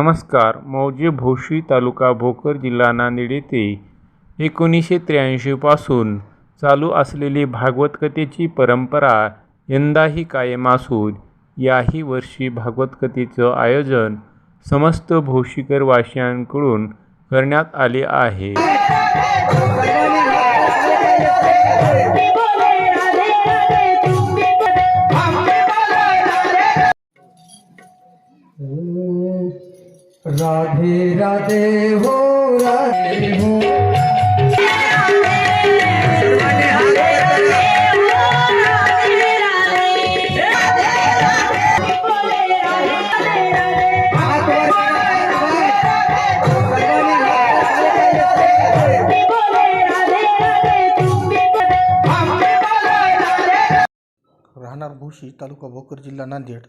नमस्कार मौजे भोशी तालुका भोकर जिल्हा नांदेड येथे एकोणीसशे त्र्याऐंशीपासून चालू असलेली भागवत कथेची परंपरा यंदाही कायम असून याही वर्षी भागवत कथेचं आयोजन समस्त भोशीकर वासियांकडून करण्यात आले आहे. राधे हो राधे हो। राहणार भोशी तालुका भोकर जिल्हा नांदेड.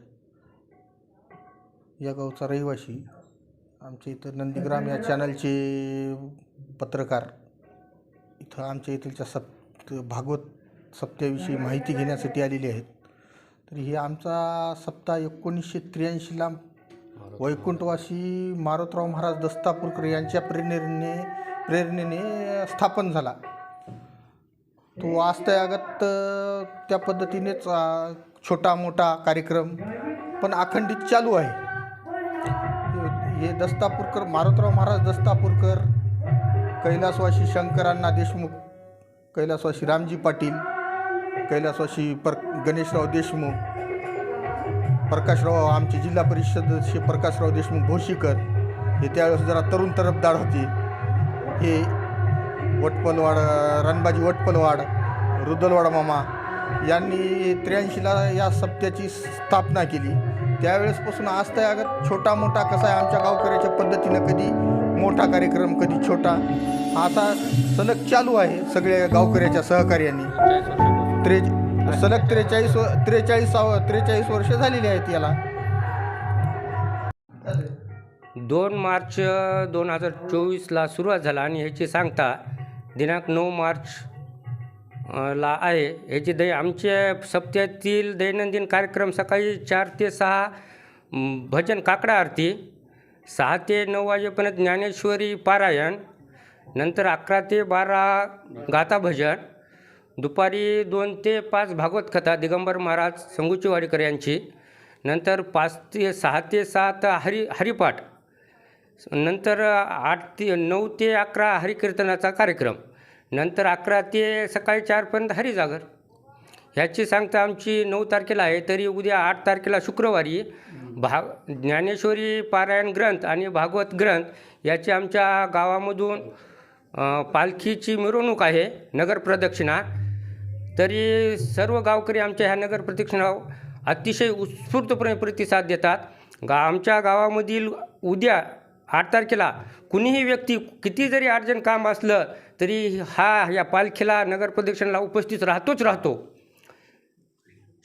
या गावचा रहिवासी आमच्या इथं नंदीग्राम या चॅनलचे पत्रकार इथं आमच्या इथलच्या सप्त भागवत सप्त्याविषयी माहिती घेण्यासाठी आलेले आहेत. तर हे आमचा सप्ताह एकोणीसशे त्र्याऐंशीला वैकुंठवासी मारुतराव महाराज दस्तापूरकर यांच्या प्रेरणेने प्रेरणेने स्थापन झाला. तो आजतागत त्या पद्धतीनेच छोटा मोठा कार्यक्रम पण अखंडित चालू आहे. हे दस्तापूरकर मारुतराव महाराज दस्तापूरकर कैलासवासी शंकरांना देशमुख कैलासवासी रामजी पाटील कैलासवासी पर गणेशराव देशमुख प्रकाशराव आमचे जिल्हा परिषद सदस्य प्रकाशराव देशमुख भोशीकर हे त्यावेळेस जरा तरुण तरफदार होते. हे वटपलवाड रणबाजी वटपलवाड रुदलवाड मामा यांनी त्र्याऐंशीला या सप्त्याची स्थापना केली. त्यावेळेसपासून आज तयागत छोटा मोठा कसा आहे आमच्या गावकऱ्याच्या पद्धतीनं कधी मोठा कार्यक्रम कधी छोटा? असा सलग चालू आहे सगळ्या गावकऱ्याच्या सहकार्याने. त्रे सलग त्रेचाळीस व त्रेचाळीस त्रेचाळीस वर्ष झालेली आहेत याला. दोन मार्च दोन हजार चोवीसला सुरुवात झाला आणि ह्याची सांगता दिनांक नऊ मार्च ला आहे. ह्याची दै आमच्या सप्त्यातील दैनंदिन कार्यक्रम सकाळी चार ते सहा भजन काकडा आरती सहा ते नऊ वाजेपर्यंत ज्ञानेश्वरी पारायण नंतर अकरा ते बारा गाथा भजन दुपारी दोन ते पाच भागवत कथा दिगंबर महाराज संगुची वाडीकर यांची नंतर पाच ते सहा ते सात हरि हरिपाठ नंतर आठ ते नऊ ते अकरा हरिकीर्तनाचा कार्यक्रम. नंतर अकरा ते सकाळी चारपर्यंत हरिजागर. ह्याची सांगता आमची नऊ तारखेला आहे तरी उद्या आठ तारखेला शुक्रवारी भा ज्ञानेश्वरी पारायण ग्रंथ आणि भागवत ग्रंथ याची आमच्या गावामधून पालखीची मिरवणूक आहे नगर प्रदक्षिणा तरी सर्व गावकरी आमच्या ह्या नगर प्रदक्षिणा अतिशय उत्स्फूर्तपणे प्रतिसाद देतात. गा आमच्या गावामधील उद्या आठ तारखेला. कुणीही व्यक्ती किती जरी अर्जंट काम असलं तरी हा या पालखीला नगर प्रदक्षिणाला उपस्थित राहतोच राहतो.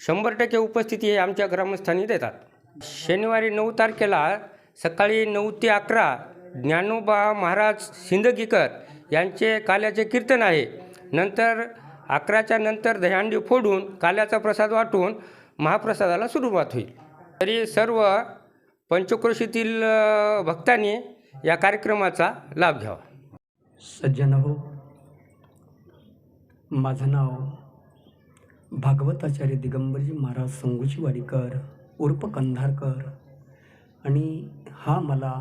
शंभर टक्के उपस्थिती हे आमच्या ग्रामस्थांनी देतात. शनिवारी नऊ तारखेला सकाळी नऊ ते अकरा ज्ञानोबा महाराज सिंदगीकर यांचे काल्याचे कीर्तन आहे. नंतर अकराच्या नंतर दह्यांडी फोडून काल्याचा प्रसाद वाटून महाप्रसादाला सुरुवात होईल. तरी सर्व पंचक्रोशीतील भक्तांनी या कार्यक्रमाचा लाभ घ्यावा. सज्जन हो माझं नाव भागवताचार्य दिगंबरजी महाराज संगूची वाडीकर उर्फ कंधारकर आणि हा मला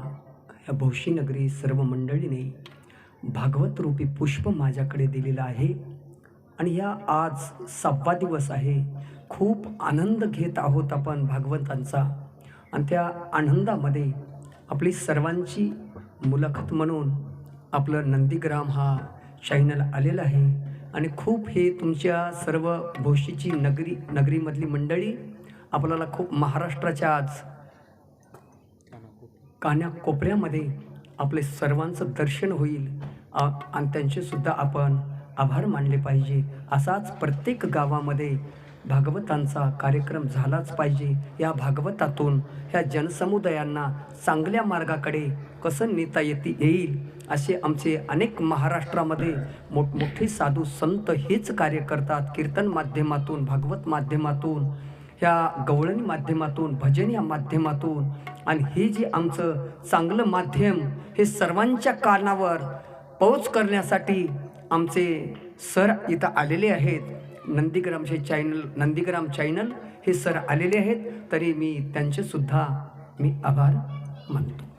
या भौशीनगरी सर्व मंडळीने भागवत रूपी पुष्प माझ्याकडे दिलेलं आहे आणि या आज सहावा दिवस आहे. खूप आनंद घेत आहोत आपण भागवतांचा. आणि त्या आनंदामध्ये आपली सर्वांची मुलाखत म्हणून आपलं नंदीग्राम हा चॅनल आलेला आहे. आणि खूप हे तुमच्या सर्व भोशीची नगरी नगरीमधली मंडळी आपल्याला खूप महाराष्ट्राच्या आज कान्या कोपऱ्यामध्ये आपले सर्वांचं दर्शन होईल. आ- आणि त्यांचेसुद्धा आपण आभार मानले पाहिजे. असाच प्रत्येक गावामध्ये भागवतांचा कार्यक्रम झालाच पाहिजे. या भागवतातून ह्या जनसमुदायांना चांगल्या मार्गाकडे कसं नेता येते येईल असे आमचे अनेक महाराष्ट्रामध्ये मोठमोठे साधू संत हेच कार्य करतात. कीर्तन माध्यमातून भागवत माध्यमातून ह्या गवळणी माध्यमातून भजन या माध्यमातून आणि हे जे आमचं चांगलं माध्यम हे सर्वांच्या कानावर पोच करण्यासाठी आमचे सर इथं आलेले आहेत. नंदीग्रामचे चॅनल नंदीग्राम चॅनल हे सर आलेले आहेत तरी मी त्यांचेसुद्धा मी आभार मानतो.